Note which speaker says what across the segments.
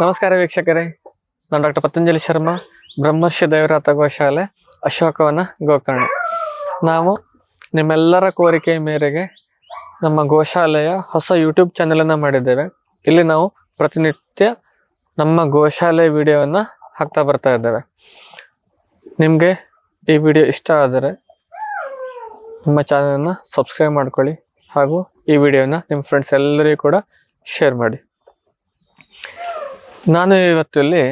Speaker 1: ನಮಸ್ಕಾರ ವೀಕ್ಷಕರೇ. ನಾನು ಡಾಕ್ಟರ್ ಪತಂಜಲಿ ಶರ್ಮಾ, ಬ್ರಹ್ಮರ್ಷಿ ದೇವರಾತ ಗೋಶಾಲೆ, ಅಶೋಕವನ ಗೋಕರ್ಣ. ನಾವು ನಿಮ್ಮೆಲ್ಲರ ಕೋರಿಕೆ ಮೇರೆಗೆ ನಮ್ಮ ಗೋಶಾಲೆಯ ಹೊಸ ಯೂಟ್ಯೂಬ್ ಚಾನೆಲನ್ನು ಮಾಡಿದ್ದೇವೆ. ಇಲ್ಲಿ ನಾವು ಪ್ರತಿನಿತ್ಯ ನಮ್ಮ ಗೋಶಾಲೆ ವಿಡಿಯೋವನ್ನು ಹಾಕ್ತಾ ಬರ್ತಾ ಇದ್ದೇವೆ. ನಿಮಗೆ ಈ ವಿಡಿಯೋ ಇಷ್ಟ ಆದರೆ ನಮ್ಮ ಚಾನಲನ್ನು ಸಬ್ಸ್ಕ್ರೈಬ್ ಮಾಡ್ಕೊಳ್ಳಿ ಹಾಗೂ ಈ ವಿಡಿಯೋನ ನಿಮ್ಮ ಫ್ರೆಂಡ್ಸ್ ಎಲ್ಲರಿಗೂ ಕೂಡ ಶೇರ್ ಮಾಡಿ. ನಾನು ಇವತ್ತು ಇಲ್ಲಿ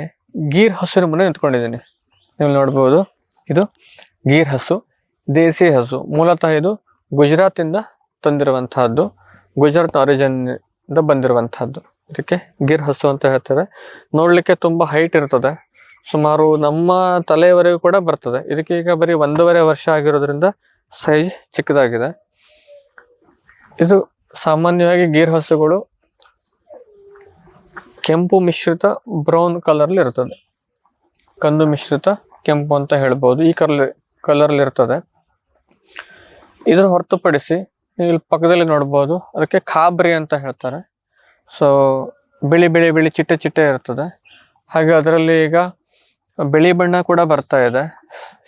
Speaker 1: ಗೀರ್ ಹಸುವಿನ ಮನೆ ನಿಂತ್ಕೊಂಡಿದ್ದೀನಿ ನೀವು ನೋಡ್ಬೋದು, ಇದು ಗೀರ್ ಹಸು, ದೇಸಿ ಹಸು. ಮೂಲತಃ ಇದು ಗುಜರಾತಿಂದ ತಂದಿರುವಂತಹದ್ದು, ಗುಜರಾತ್ ಆರಿಜಿನ್ ಇಂದ ಬಂದಿರುವಂತಹದ್ದು. ಇದಕ್ಕೆ ಗೀರ್ ಹಸು ಅಂತ ಹೇಳ್ತೇವೆ ನೋಡಲಿಕ್ಕೆ ತುಂಬಾ ಹೈಟ್ ಇರ್ತದೆ. ಸುಮಾರು ನಮ್ಮ ತಲೆಯವರೆಗೂ ಕೂಡ ಬರ್ತದೆ. ಇದಕ್ಕೆ ಈಗ ಬರೀ ಒಂದೂವರೆ ವರ್ಷ ಆಗಿರೋದ್ರಿಂದ ಸೈಜ್ ಚಿಕ್ಕದಾಗಿದೆ. ಇದು ಸಾಮಾನ್ಯವಾಗಿ ಗೀರ್ ಹಸುಗಳು ಕೆಂಪು ಮಿಶ್ರಿತ ಬ್ರೌನ್ ಕಲರ್ ಇರ್ತದೆ. ಕಂದು ಮಿಶ್ರಿತ ಕೆಂಪು ಅಂತ ಹೇಳ್ಬೋದು. ಈ ಕಲರ್ ಕಲರ್ ಇರ್ತದೆ. ಇದ್ರ ಹೊರತುಪಡಿಸಿ ಇಲ್ಲಿ ಪಕ್ಕದಲ್ಲಿ ನೋಡ್ಬೋದು. ಅದಕ್ಕೆ ಖಾಬ್ರಿ ಅಂತ ಹೇಳ್ತಾರೆ. ಸೊ ಬಿಳಿ ಬಿಳಿ ಬಿಳಿ, ಚಿಟ್ಟೆ ಚಿಟ್ಟೆ ಇರ್ತದೆ. ಹಾಗೆ ಅದರಲ್ಲಿ ಈಗ ಬಿಳಿ ಬಣ್ಣ ಕೂಡ ಬರ್ತಾ ಇದೆ.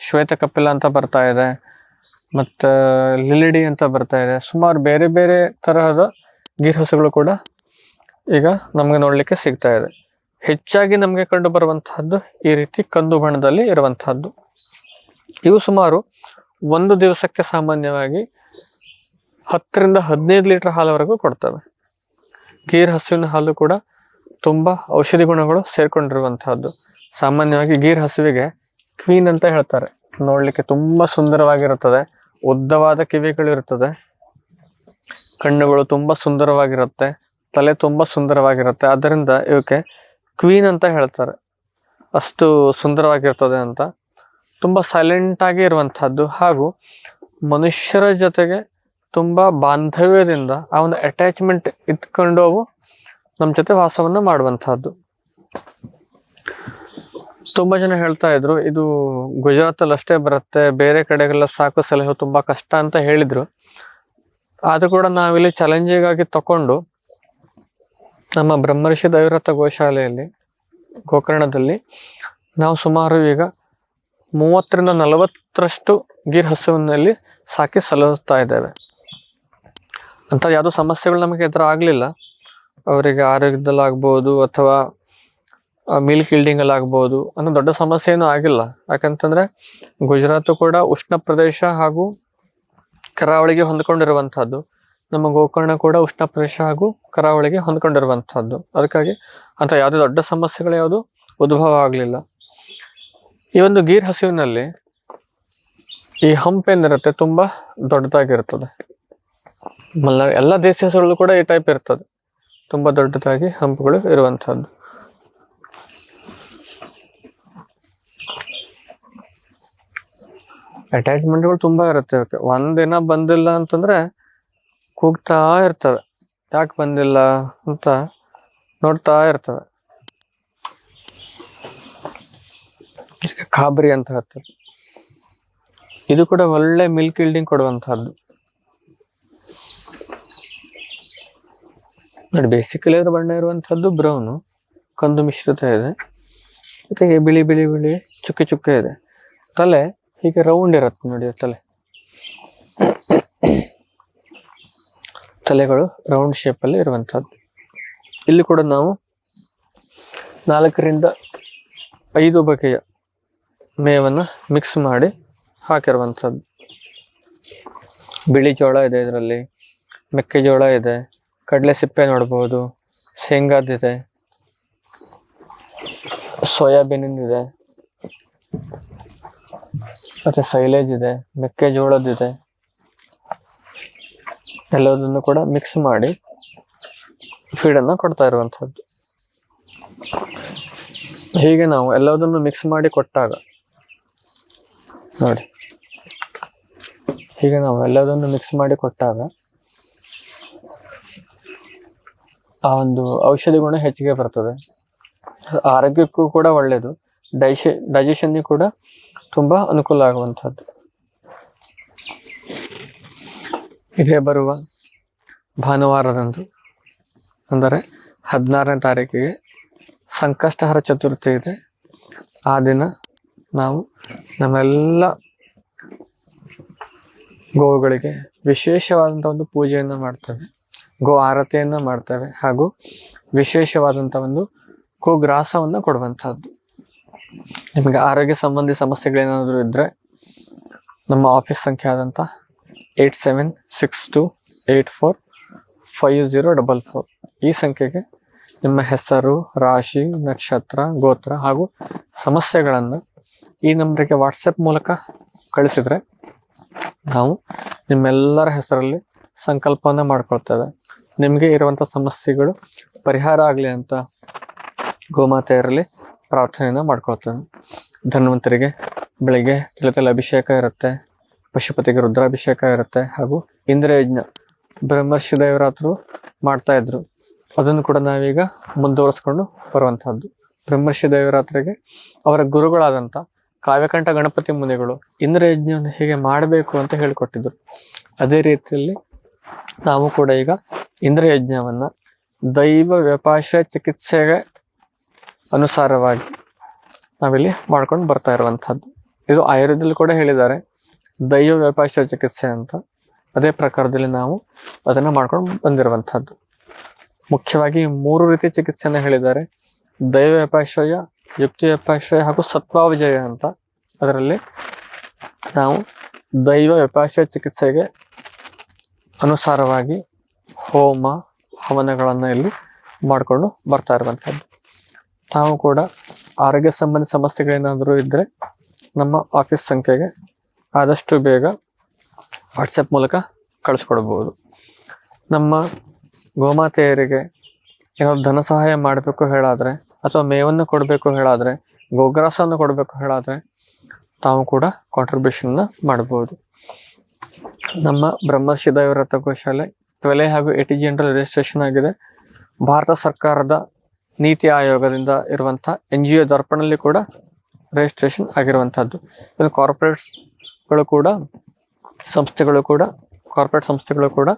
Speaker 1: ಶ್ವೇತ ಕಪಿಲ ಅಂತ ಬರ್ತಾ ಇದೆ. ಮತ್ತು ಲಿಲಿಡಿ ಅಂತ ಬರ್ತಾ ಇದೆ. ಸುಮಾರು ಬೇರೆ ಬೇರೆ ತರಹದ ಗೀರ್ ಹಸುಗಳು ಕೂಡ ಈಗ ನಮಗೆ ನೋಡಲಿಕ್ಕೆ ಸಿಗ್ತಾ ಇದೆ. ಹೆಚ್ಚಾಗಿ ನಮಗೆ ಕಂಡು ಬರುವಂತಹದ್ದು ಈ ರೀತಿ ಕಂದು ಬಣ್ಣದಲ್ಲಿ ಇರುವಂತಹದ್ದು. ಇವು ಸುಮಾರು ಒಂದು ದಿವಸಕ್ಕೆ ಸಾಮಾನ್ಯವಾಗಿ ಹತ್ತರಿಂದ ಹದಿನೈದು ಲೀಟರ್ ಹಾಲವರೆಗೂ ಕೊಡ್ತವೆ. ಗೀರ್ ಹಸುವಿನ ಹಾಲು ಕೂಡ ತುಂಬ ಔಷಧಿ ಗುಣಗಳು ಸೇರಿಕೊಂಡಿರುವಂತಹದ್ದು. ಸಾಮಾನ್ಯವಾಗಿ ಗೀರ್ ಹಸುವಿಗೆ ಕ್ವೀನ್ ಅಂತ ಹೇಳ್ತಾರೆ. ನೋಡಲಿಕ್ಕೆ ತುಂಬ ಸುಂದರವಾಗಿರುತ್ತದೆ. ಉದ್ದವಾದ ಕಿವಿಗಳು ಇರುತ್ತದೆ ಕಣ್ಣುಗಳು ತುಂಬ ಸುಂದರವಾಗಿರುತ್ತೆ. ತಲೆ ತುಂಬ ಸುಂದರವಾಗಿರುತ್ತೆ. ಆದ್ದರಿಂದ ಇವಕ್ಕೆ ಕ್ವೀನ್ ಅಂತ ಹೇಳ್ತಾರೆ. ಅಷ್ಟು ಸುಂದರವಾಗಿರ್ತದೆ ಅಂತ. ತುಂಬ ಸೈಲೆಂಟಾಗಿ ಇರುವಂಥದ್ದು ಹಾಗೂ ಮನುಷ್ಯರ ಜೊತೆಗೆ ತುಂಬ ಬಾಂಧವ್ಯದಿಂದ ಆ ಒಂದು ಅಟ್ಯಾಚ್ಮೆಂಟ್ ಇಟ್ಕೊಂಡು ನಮ್ಮ ಜೊತೆ ವಾಸವನ್ನು ಮಾಡುವಂಥದ್ದು ತುಂಬ ಜನ ಹೇಳ್ತಾ ಇದ್ರು, ಇದು ಗುಜರಾತಲ್ಲಿ ಅಷ್ಟೇ ಬರುತ್ತೆ, ಬೇರೆ ಕಡೆಗೆಲ್ಲ ಸಾಕು ಸಲಹೆ ತುಂಬ ಕಷ್ಟ ಅಂತ ಹೇಳಿದರು. ಆದರೂ ಕೂಡ ನಾವಿಲ್ಲಿ ಚಾಲೆಂಜಿಂಗ್ ಆಗಿ ತಕೊಂಡು ನಮ್ಮ ಬ್ರಹ್ಮರ್ಷಿ ದೈವರಥ ಗೋಶಾಲೆಯಲ್ಲಿ, ಗೋಕರ್ಣದಲ್ಲಿ ನಾವು ಸುಮಾರು ಈಗ ಮೂವತ್ತರಿಂದ ನಲವತ್ತರಷ್ಟು ಗೀರ್ ಹಸುವಿನಲ್ಲಿ ಸಾಕಿ ಸಲ್ಲಿಸ್ತಾ ಇದ್ದೇವೆ. ಅಂತ ಯಾವುದೋ ಸಮಸ್ಯೆಗಳು ನಮಗೆ ಎದುರಾಗಲಿಲ್ಲ ಅವರಿಗೆ ಆರೋಗ್ಯದಲ್ಲಾಗ್ಬೋದು ಅಥವಾ ಮಿಲ್ಕ್ ಕಿಲ್ಡಿಂಗಲ್ಲಾಗ್ಬೋದು ಅನ್ನೋ ದೊಡ್ಡ ಸಮಸ್ಯೆ ಏನೂ ಆಗಿಲ್ಲ. ಯಾಕಂತಂದರೆ ಗುಜರಾತ್ ಕೂಡ ಉಷ್ಣ ಪ್ರದೇಶ ಹಾಗೂ ಕರಾವಳಿಗೆ ಹೊಂದ್ಕೊಂಡಿರುವಂತಹದ್ದು ನಮ್ಮ ಗೋಕರ್ಣ ಕೂಡ ಉಷ್ಣ ಪ್ರದೇಶ ಹಾಗೂ ಕರಾವಳಿಗೆ ಹೊಂದ್ಕೊಂಡಿರುವಂತಹದ್ದು ಅದಕ್ಕಾಗಿ ಅಂತ ಯಾವುದೇ ದೊಡ್ಡ ಸಮಸ್ಯೆಗಳು ಯಾವುದು ಉದ್ಭವ ಆಗಲಿಲ್ಲ. ಈ ಒಂದು ಗೀರ್ ಹಸಿವಿನಲ್ಲಿ ಈ ಹಂಪ್ ಏನಿರುತ್ತೆ ತುಂಬ ದೊಡ್ಡದಾಗಿರ್ತದೆ ಮಲ್ಲ ಎಲ್ಲ ದೇಸಿ ಹಸುಗಳು ಕೂಡ ಈ ಟೈಪ್ ಇರ್ತದೆ. ತುಂಬ ದೊಡ್ಡದಾಗಿ ಹಂಪುಗಳು ಇರುವಂತಹದ್ದು ಅಟ್ಯಾಚ್ಮೆಂಟ್ಗಳು ತುಂಬಾ ಇರುತ್ತೆ. ಒಂದಿನ ಬಂದಿಲ್ಲ ಅಂತಂದ್ರೆ ಕೂಗ್ತಾ ಇರ್ತವೆ. ಯಾಕೆ ಬಂದಿಲ್ಲ ಅಂತ ನೋಡ್ತಾ ಇರ್ತವೆ. ಕಾಬರಿ ಅಂತ ಹೇಳ್ತಾರೆ. ಇದು ಕೂಡ ಒಳ್ಳೆ ಮಿಲ್ಕ್ ಇಲ್ಡಿಂಗ್ ಕೊಡುವಂತಹದ್ದು ನೋಡಿ ಬೇಸಿಕಲಿ ಅದರ ಬಣ್ಣ ಇರುವಂತಹದ್ದು ಬ್ರೌನು ಕಂದು ಮಿಶ್ರಿತ ಇದೆ. ಜೊತೆಗೆ ಬಿಳಿ ಬಿಳಿ ಬಿಳಿ, ಚುಕ್ಕೆ ಚುಕ್ಕೆ ಇದೆ. ತಲೆ ಹೀಗೆ ರೌಂಡ್ ಇರುತ್ತೆ ನೋಡಿ, ತಲೆ. ತಲೆಗಳು ರೌಂಡ್ ಶೇಪಲ್ಲಿ ಅಲ್ಲಿ ಇರುವಂತಹದ್ದು. ಇಲ್ಲಿ ಕೂಡ ನಾವು ನಾಲ್ಕರಿಂದ ಐದು ಬಗೆಯ ಮೇವನ್ನು ಮಿಕ್ಸ್ ಮಾಡಿ ಹಾಕಿರುವಂಥದ್ದು ಬಿಳಿ ಜೋಳ ಇದೆ ಇದರಲ್ಲಿ ಮೆಕ್ಕೆಜೋಳ ಇದೆ, ಕಡಲೆ ಸಿಪ್ಪೆ ನೋಡ್ಬೋದು ಶೇಂಗಾದಿದೆ ಸೋಯಾಬೀನ್ ಇದೆ, ಮತ್ತೆ ಸೈಲೇಜ್ ಇದೆ ಮೆಕ್ಕೆಜೋಳದಿದೆ ಎಲ್ಲದನ್ನು ಕೂಡ ಮಿಕ್ಸ್ ಮಾಡಿ ಫೀಡನ್ನು ಕೊಡ್ತಾ ಇರುವಂಥದ್ದು. ಹೀಗೆ ನಾವು ಎಲ್ಲದನ್ನು ಮಿಕ್ಸ್ ಮಾಡಿ ಕೊಟ್ಟಾಗ, ನೋಡಿ. ಹೀಗೆ ನಾವು ಎಲ್ಲದನ್ನು ಮಿಕ್ಸ್ ಮಾಡಿ ಕೊಟ್ಟಾಗ ಆ ಒಂದು ಔಷಧಿ ಗುಣ ಹೆಚ್ಚಿಗೆ ಬರ್ತದೆ. ಆರೋಗ್ಯಕ್ಕೂ ಕೂಡ ಒಳ್ಳೆಯದು ಡೈಶ ಡೈಜೆಷನ್ಗೆ ಕೂಡ ತುಂಬ ಅನುಕೂಲ ಆಗುವಂಥದ್ದು. ಇದೇ ಬರುವ ಭಾನುವಾರದಂದು, ಅಂದರೆ ಹದಿನಾರನೇ ತಾರೀಕಿಗೆ ಸಂಕಷ್ಟಹರ ಚತುರ್ಥಿ ಇದೆ. ಆ ದಿನ ನಾವು ನಮ್ಮೆಲ್ಲ ಗೋವುಗಳಿಗೆ ವಿಶೇಷವಾದಂಥ ಒಂದು ಪೂಜೆಯನ್ನು ಮಾಡ್ತೇವೆ. ಗೋ ಆರತಿಯನ್ನು ಮಾಡ್ತೇವೆ ಹಾಗೂ ವಿಶೇಷವಾದಂಥ ಒಂದು ಗೋಗ್ರಾಸವನ್ನು ಕೊಡುವಂಥದ್ದು. ನಿಮಗೆ ಆರೋಗ್ಯ ಸಂಬಂಧಿ ಸಮಸ್ಯೆಗಳೇನಾದರೂ ಇದ್ದರೆ ನಮ್ಮ ಆಫೀಸ್ ಸಂಖ್ಯೆ ಆದಂಥ eight seven six two eight four five zero double four. ಈ ಸಂಖ್ಯೆಗೆ ನಿಮ್ಮ ಹೆಸರು, ರಾಶಿ, ನಕ್ಷತ್ರ, ಗೋತ್ರ ಹಾಗೂ ಸಮಸ್ಯೆಗಳನ್ನು ಈ ನಂಬರಿಗೆ ವಾಟ್ಸಪ್ ಮೂಲಕ ಕಳಿಸಿದರೆ ನಾವು ನಿಮ್ಮೆಲ್ಲರ ಹೆಸರಲ್ಲಿ ಸಂಕಲ್ಪವನ್ನು ಮಾಡ್ಕೊಳ್ತೇವೆ. ನಿಮಗೆ ಇರುವಂಥ ಸಮಸ್ಯೆಗಳು ಪರಿಹಾರ ಆಗಲಿ ಅಂತ ಗೋಮಾತೆಯರಲ್ಲಿ ಪ್ರಾರ್ಥನೆಯನ್ನು ಮಾಡ್ಕೊಳ್ತೇವೆ. ಧನ್ವಂತರಿಗೆ ಬೆಳಿಗ್ಗೆ ತಿಳತಲೆ ಅಭಿಷೇಕ ಇರುತ್ತೆ. ಪಶುಪತಿಗೆ ರುದ್ರಾಭಿಷೇಕ ಇರುತ್ತೆ ಹಾಗೂ ಇಂದ್ರಯಜ್ಞ ಬ್ರಹ್ಮರ್ಷಿ ದೇವರಾತ್ರು ಮಾಡ್ತಾ ಇದ್ರು. ಅದನ್ನು ಕೂಡ ನಾವೀಗ ಮುಂದುವರಿಸ್ಕೊಂಡು ಬರುವಂತಹದ್ದು. ಬ್ರಹ್ಮರ್ಷಿ ದೇವರಾತ್ರಿಗೆ ಅವರ ಗುರುಗಳಾದಂಥ ಕಾವ್ಯಕಂಠ ಗಣಪತಿ ಮುನಿಗಳು ಇಂದ್ರಯಜ್ಞವನ್ನು ಹೇಗೆ ಮಾಡಬೇಕು ಅಂತ ಹೇಳಿಕೊಟ್ಟಿದ್ರು. ಅದೇ ರೀತಿಯಲ್ಲಿ ನಾವು ಕೂಡ ಈಗ ಇಂದ್ರಯಜ್ಞವನ್ನ ದೈವ ವ್ಯಪಾಶ್ರಯ ಚಿಕಿತ್ಸೆಗೆ ಅನುಸಾರವಾಗಿ ನಾವಿಲ್ಲಿ ಮಾಡ್ಕೊಂಡು ಬರ್ತಾ ಇರುವಂತಹದ್ದು. ಇದು ಆಯುರ್ವೇದದಲ್ಲಿ ಕೂಡ ಹೇಳಿದ್ದಾರೆ. ದೈವ ವ್ಯಾಪಾರ ಚಿಕಿತ್ಸೆ ಅಂತ ಅದೇ ಪ್ರಕಾರದಲ್ಲಿ ನಾವು ಅದನ್ನು ಮಾಡ್ಕೊಂಡು ಬಂದಿರುವಂಥದ್ದು ಮುಖ್ಯವಾಗಿ ಮೂರು ರೀತಿ ಚಿಕಿತ್ಸೆಯನ್ನು ಹೇಳಿದ್ದಾರೆ. ದೈವ ವ್ಯಾಪಾಶ್ರಯ, ಯುಕ್ತಿ ವ್ಯಾಪಾಶ್ರಯ ಹಾಗೂ ಸತ್ವಾವಿಜಯ ಅಂತ. ಅದರಲ್ಲಿ ನಾವು ದೈವ ವ್ಯಪಾಶ್ರಯ ಚಿಕಿತ್ಸೆಗೆ ಅನುಸಾರವಾಗಿ ಹೋಮ, ಹವನಗಳನ್ನು ಇಲ್ಲಿ ಮಾಡಿಕೊಂಡು ಬರ್ತಾ ಇರುವಂಥದ್ದು ತಾವು ಕೂಡ ಆರೋಗ್ಯ ಸಂಬಂಧಿ ಸಮಸ್ಯೆಗಳೇನಾದರೂ ಇದ್ದರೆ ನಮ್ಮ ಆಫೀಸ್ ಸಂಖ್ಯೆಗೆ ಆದಷ್ಟು ಬೇಗ ವಾಟ್ಸಪ್ ಮೂಲಕ ಕಳಿಸ್ಕೊಡ್ಬೋದು. ನಮ್ಮ ಗೋಮಾತೆಯರಿಗೆ ಏನಾದ್ರು ಧನ ಸಹಾಯ ಮಾಡಬೇಕು ಹೇಳಾದರೆ ಅಥವಾ ಮೇವನ್ನು ಕೊಡಬೇಕು ಹೇಳಾದರೆ, ಗೋಗ್ರಾಸವನ್ನು ಕೊಡಬೇಕು ಹೇಳಾದರೆ ತಾವು ಕೂಡ ಕಾಂಟ್ರಿಬ್ಯೂಷನ್ನ ಮಾಡ್ಬೋದು. ನಮ್ಮ ಬ್ರಹ್ಮರ್ಷಿ ದೈವರಥ ಗೋಶಾಲೆ ಟ್ವೆಲೆ ಹಾಗೂ ಎ ಟಿ ಜನರಲ್ ರಿಜಿಸ್ಟ್ರೇಷನ್ ಆಗಿದೆ. ಭಾರತ ಸರ್ಕಾರದ ನೀತಿ ಆಯೋಗದಿಂದ ಇರುವಂಥ ಎನ್ ಜಿ ಒ ದರ್ಪಣಲ್ಲಿ ಕೂಡ ರಿಜಿಸ್ಟ್ರೇಷನ್ ಆಗಿರುವಂಥದ್ದು. ಇನ್ನು ಕಾರ್ಪೊರೇಟ್ಸ್ಗಳು ಕೂಡ, ಸಂಸ್ಥೆಗಳು ಕೂಡ ಕಾರ್ಪೊರೇಟ್ ಸಂಸ್ಥೆಗಳು ಕೂಡ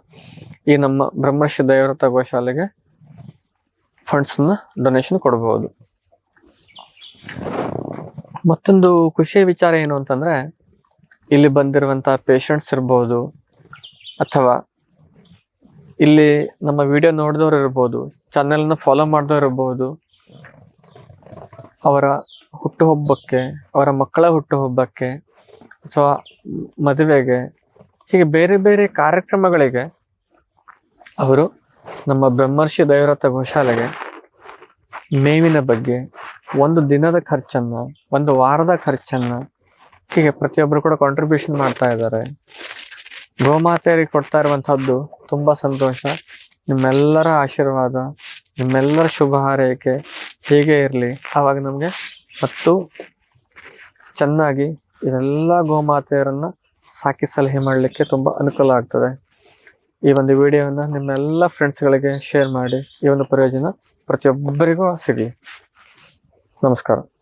Speaker 1: ಈ ನಮ್ಮ ಬ್ರಹ್ಮರ್ಷಿ ದೈವರತ ಗೋಶಾಲೆಗೆ ಫಂಡ್ಸನ್ನ ಡೊನೇಷನ್ ಕೊಡಬಹುದು ಮತ್ತೊಂದು ಖುಷಿಯ ವಿಚಾರ ಏನು ಅಂತಂದ್ರೆ, ಇಲ್ಲಿ ಬಂದಿರುವಂಥ ಪೇಷಂಟ್ಸ್ ಇರ್ಬೋದು, ಅಥವಾ ಇಲ್ಲಿ ನಮ್ಮ ವಿಡಿಯೋ ನೋಡಿದವ್ರು ಇರ್ಬೋದು ಚಾನೆಲ್ನ ಫಾಲೋ ಮಾಡಿದವ್ರು ಇರ್ಬೋದು, ಅವರ ಹುಟ್ಟುಹಬ್ಬಕ್ಕೆ, ಅವರ ಮಕ್ಕಳ ಹುಟ್ಟುಹಬ್ಬಕ್ಕೆ ಅಥವಾ ಮದುವೆಗೆ, ಹೀಗೆ ಬೇರೆ ಬೇರೆ ಕಾರ್ಯಕ್ರಮಗಳಿಗೆ ಅವರು ನಮ್ಮ ಬ್ರಹ್ಮರ್ಷಿ ದೈವರಥ ಗೋಶಾಲೆಗೆ ಮೇವಿನ ಬಗ್ಗೆ, ಒಂದು ದಿನದ ಖರ್ಚನ್ನು, ಒಂದು ವಾರದ ಖರ್ಚನ್ನು ಹೀಗೆ ಪ್ರತಿಯೊಬ್ಬರು ಕೂಡ ಕಾಂಟ್ರಿಬ್ಯೂಷನ್ ಮಾಡ್ತಾ ಇದ್ದಾರೆ. ಗೋಮಾತೆಯರಿಗೆ ಕೊಡ್ತಾ ಇರುವಂಥದ್ದು ತುಂಬ ಸಂತೋಷ. ನಿಮ್ಮೆಲ್ಲರ ಆಶೀರ್ವಾದ, ನಿಮ್ಮೆಲ್ಲರ ಶುಭ ಹಾರೈಕೆ ಹೀಗೆ ಇರಲಿ, ಆವಾಗ ನಮಗೆ ಮತ್ತು ಚೆನ್ನಾಗಿ ಇದೆಲ್ಲ ಗೋಮಾತೆಯರನ್ನ ಸಾಕಿ ಸಲಹೆ ಮಾಡಲಿಕ್ಕೆ ತುಂಬ ಅನುಕೂಲ ಆಗ್ತದೆ. ಈ ಒಂದು ವಿಡಿಯೋವನ್ನು ನಿಮ್ಮೆಲ್ಲ ಫ್ರೆಂಡ್ಸ್ಗಳಿಗೆ ಶೇರ್ ಮಾಡಿ ಈ ಒಂದು ಪ್ರಯೋಜನ ಪ್ರತಿಯೊಬ್ಬರಿಗೂ ಸಿಗಲಿ. ನಮಸ್ಕಾರ.